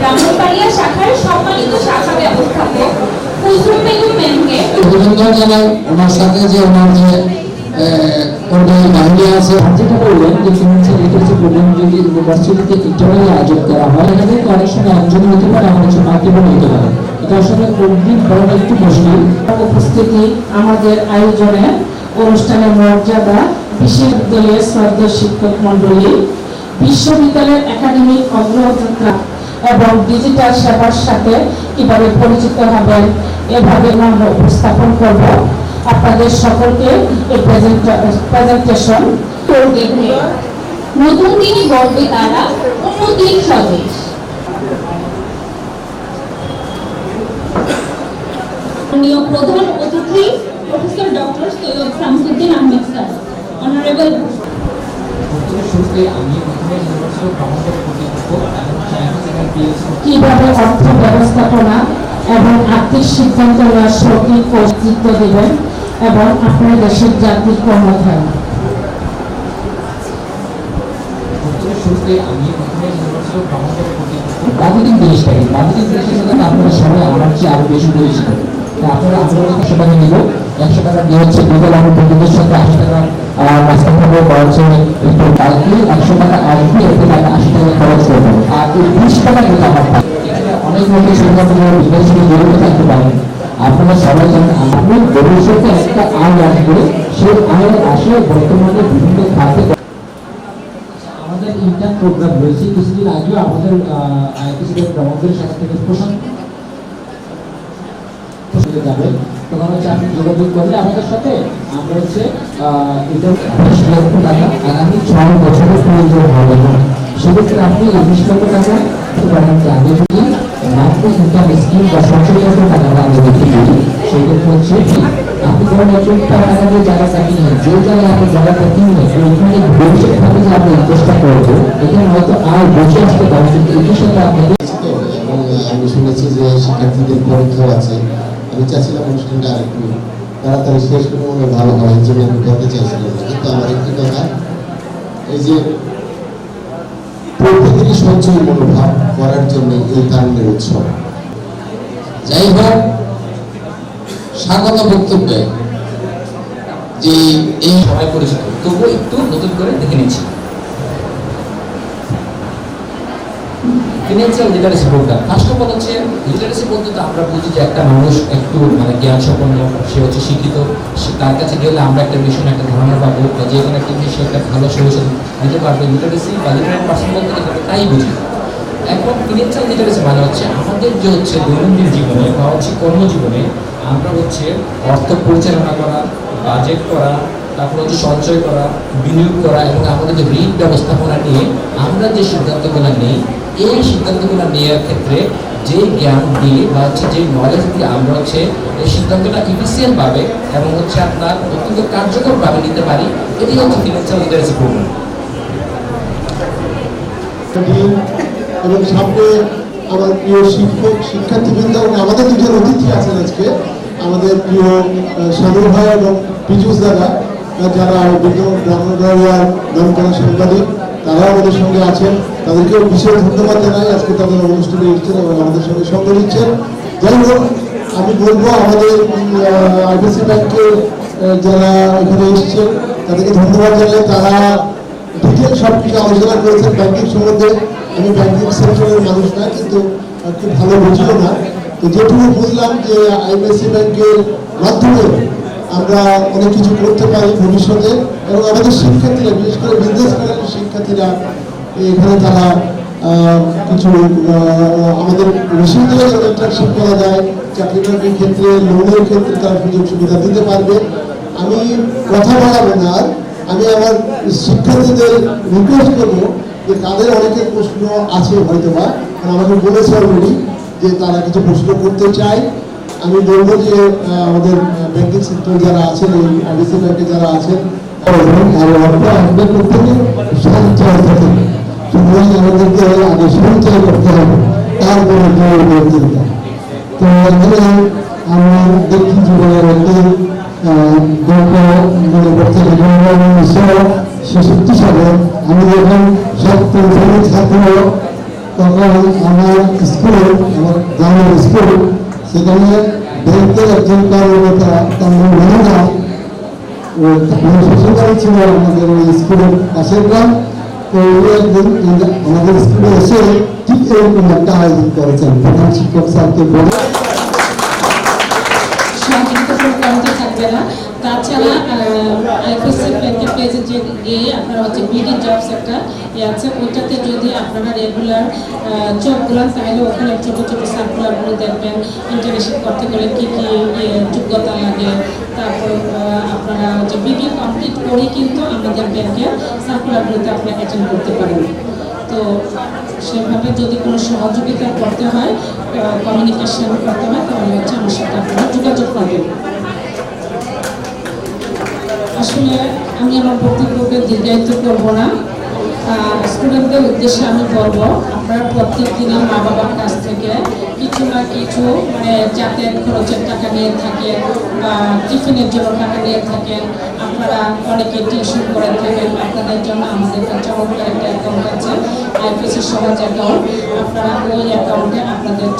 ব্রাহ্মণবাড়িয়া শাখার সম্মানিত শাখা ব্যবস্থাপক কুসুম বেগম ম্যামকে অভিনন্দন জানাই ওনার সাথে যে ওনার যে কোনটাই বাহিনী আছে। যেটা বললেন যে ফিনান্সিয়াল লিটারেসি প্রোগ্রাম যদি ইউনিভার্সিটিতে ইন্টারনালি আয়োজন করা হয় এখানে তো অনেক সময় একজন হতে পারে হতে পারে। এটা আসলে একটু মুশকিল উপস্থিতি আমাদের আয়োজনে অনুষ্ঠানের মর্যাদা বিশ্ববিদ্যালয়ের শ্রদ্ধা শিক্ষক মন্ডলী বিশ্ববিদ্যালয়ের একাডেমিক অগ্রযাত্রা এবং ডিজিটাল সেবার সাথে কীভাবে পরিচিত হবেন এভাবে আমরা উপস্থাপন করব। আপনাদের সকলকে এই প্রেজেন্টেশন নতুন দিনে গড়বে তারা উন্নতির স্বদেশ প্রধান অতিথি, professor doctor Syed Shamsuddin Ahmed sir honourable প্রথমে শুরুতে আমি প্রথমে ইউনিভার্সিটি ভ্রমণের কর্তৃপক্ষ এবং সায়েন্স এবং কীভাবে অর্থ ব্যবস্থাপনা এবং আর্থিক সিদ্ধান্ত নেওয়ার সঠিক কর্তৃত্ব দেবেন এবং আপনার দেশের জাতির জিনিসটাকে সাথে আপনারা সবাই আমার চেয়ে আরও বেশি পরিচিত। আপনারা আমরা একশো নিব। একশো টাকা দিয়ে হচ্ছে গুগল আমার বন্ধুদের সাথে আশি টাকা রাস্তা খাব বা হচ্ছে একটু কালকে একশো টাকা আসবে এতে টাকা আশি টাকা খরচ করব আর এই বিশ টাকা কিন্তু আমার অনেক লোকের সঙ্গে আপনারা বিজনেস সাথে জড়িত থাকতে পারেন আপনারা সবাই জানেন, আপনি ভবিষ্যতে একটা আয় আসবে সেই আয়ের আসে বর্তমানে বিভিন্ন খাতে আমাদের ইন্টার্ন প্রোগ্রাম রয়েছে। কিছুদিন আগেও আমাদের আইটিসি প্রমোদের সাথে থেকে প্রশান্ত প্রশান্ত যাবে। তখন হচ্ছে আপনি যোগাযোগ করলে আমাদের সাথে আমরা হচ্ছে এটা বিশ লক্ষ টাকা, আগামী ছয় বছরের প্রয়োজন হবে। সেক্ষেত্রে আপনি এই বিশ লক্ষ টাকা আগে যদি লক্ষ আপনি কোনো নতুন টাকা কিনে যে জায়গায় আপনি জায়গাটা কিনলে ওইখানে ভবিষ্যৎভাবে যে আপনি চেষ্টা করব এখানে হয়তো আর বসে আসতে পারেন, কিন্তু এটির সাথে আপনাদের আমি শুনেছি যে শিক্ষার্থীদের পরীক্ষাও আছে। আমি অনুষ্ঠানটা আরেকটু তাড়াতাড়ি শেষ করে মনে ভালো হয় আমি চাইছিলাম। কিন্তু আমার একটি কথা, এই যে সঞ্চয় মনোভাব করার জন্য এই উৎসব। যাই হোক, স্বাগত বক্তব্যে যে এই সবাই পরিচিত তবুও একটু নতুন করে দেখে নিচ্ছি। Financial literacy programme first of all হচ্ছে লিটারেসি বলতে তো আমরা বুঝি যে একটা মানুষ একটু মানে জ্ঞান সম্পন্ন সে হচ্ছে শিক্ষিত, সে তার কাছে গেলে আমরা একটা বিষয় একটা ধারণা পাবো বা যে কোনো একটা বিষয়ে একটা ভালো সলিউশন দিতে পারবে। লিটারেসি বা লিটারেট পার্সন বলতে আমরা তাই বুঝি। এখন ফিনান্সিয়াল লিটারেসি মানে হচ্ছে আমাদের যে হচ্ছে দৈনন্দিন জীবনে বা হচ্ছে কর্মজীবনে আমরা হচ্ছে অর্থ পরিচালনা করা বাজেট করা, তারপর হচ্ছে সঞ্চয় করা, বিনিয়োগ করা এবং আমাদের যে ঋণ ব্যবস্থাপনা নিয়ে আমরা যে সিদ্ধান্তগুলো নিই এই সিদ্ধান্তগুলো নেওয়ার ক্ষেত্রে যে জ্ঞান দিয়ে বা হচ্ছে যে নলেজ দিয়ে আমরা হচ্ছে এই সিদ্ধান্তটা ইফিসিয়েন্ট ভাবে এবং হচ্ছে আপনার অত্যন্ত কার্যকরভাবে নিতে পারি, এটি হচ্ছে ফিনান্সিয়াল লিটারেসি প্রোগ্রাম এবং সামনে আমার প্রিয় শিক্ষক, শিক্ষার্থীবৃন্দ এবং আমাদের দুজন অতিথি আছেন আজকে, আমাদের প্রিয় সাগর ভাই এবং পীযুষ দাদা, যারা অভিজ্ঞ ব্রাহ্মণবাড়িয়ার দমকলা সাংবাদিক। তারাও আমাদের সঙ্গে আছেন। তাদেরকেও বিশেষ ধন্যবাদ জানাই। আজকে তাদের অনুষ্ঠানে এসেছেন এবং আমাদের সঙ্গে সঙ্গ দিচ্ছেন যাই হোক, আমি বলব আমাদের আইবিসি ব্যাংকের যারা এখানে এসেছেন, তাদেরকে ধন্যবাদ জানাই তারা ডিটেল সব কিছু আলোচনা করেছেন ব্যাংকিং সম্বন্ধে। আমি ব্যাংকিং সেক্টরের মানুষ না, কিন্তু খুব ভালো বুঝিও না। তো যেটুকু বুঝলাম যে আইবিএসসি ব্যাংকের মাধ্যমে আমরা অনেক কিছু করতে পারি ভবিষ্যতে এবং আমাদের শিক্ষার্থীরা, বিশেষ করে বিজনেস কলেজের শিক্ষার্থীরা এখানে তারা কিছু আমাদের বিশ্ববিদ্যালয়ে ইন্টার্নশিপ করা যায় চাকরি বাকরির ক্ষেত্রে লোনের ক্ষেত্রে তারা সুযোগ সুবিধা দিতে পারবে। আমি কথা বলাবো না, আমি আমার শিক্ষার্থীদের রিকোয়েস্ট করব যে তাদের অনেকের প্রশ্ন আছে হয়তো বা আমাকে বলেছে অলরেডি যে তারা কিছু প্রশ্ন করতে চায়। আমি বলব যে আমাদের ব্যাংকিং সেক্টর যারা আছেন এই আইডিসি যারা আছেন আসবে প্রত্যেকে, সঞ্চয় থেকে সুতরাং আমাদেরকে আগে সঞ্চয় করতে হবে, তারপরে চিন্তা। তো এখানে আমরা দেখি জীবনের মনে করতে উনিশশো ছেষট্টি আমি যখন সপ্তম শ্রেণির ছাত্র, তখন আমার স্কুল, আমার গ্রামের স্কুল, সেখানে ব্যাংকের একজন কর্মকর্তা তার মহিলা ও শ্বশুরবাড়ি ছিল আমাদের ওই স্কুলের পাশের গ্রাম। তো একদিন আমাদের স্কুলে এসে ঠিক এরকম একটা আয়োজন করেছেন। প্রধান শিক্ষক স্যারকে বলে। তাছাড়া যে গিয়ে আপনারা হচ্ছে বিডি জবস একটা ইয়ে আছে, ওইটাতে যদি আপনারা রেগুলার গুলান, তাহলে ওখানে ছোট ছোট সার্কুলারগুলো দেখবেন ইন্টার্নশিপ করতে গেলে কী কী যোগ্যতা লাগে। তারপর আপনারা হচ্ছে বিডি কমপ্লিট করেই কিন্তু আমাদের ব্যাংকের সার্কুলারগুলোতে আপনি অ্যাটেন্ড করতে পারেন। তো সেভাবে যদি কোনো সহযোগিতা করতে হয় কমিউনিকেশন করতে হয়, তাহলে হচ্ছে আমার সাথে আপনারা যোগাযোগ করবেন। আসলে আমি আমার বক্তব্যকে দীর্ঘায়িত করব না। স্টুডেন্টদের উদ্দেশ্যে আমি বলব, আপনারা প্রত্যেক দিনই মা বাবার কাছ থেকে কিছু না কিছু মানে যাতায়াত খরচের টাকা নিয়ে থাকেন বা টিফিনের জন্য টাকা নিয়ে থাকেন, আপনারা অনেকে টিউশন করে থাকেন, আপনাদের জন্য আমাদের চমৎকার একটা অ্যাকাউন্ট আছে আইপিসি সমাজ অ্যাকাউন্ট আপনারা ওই অ্যাকাউন্টে আপনাদের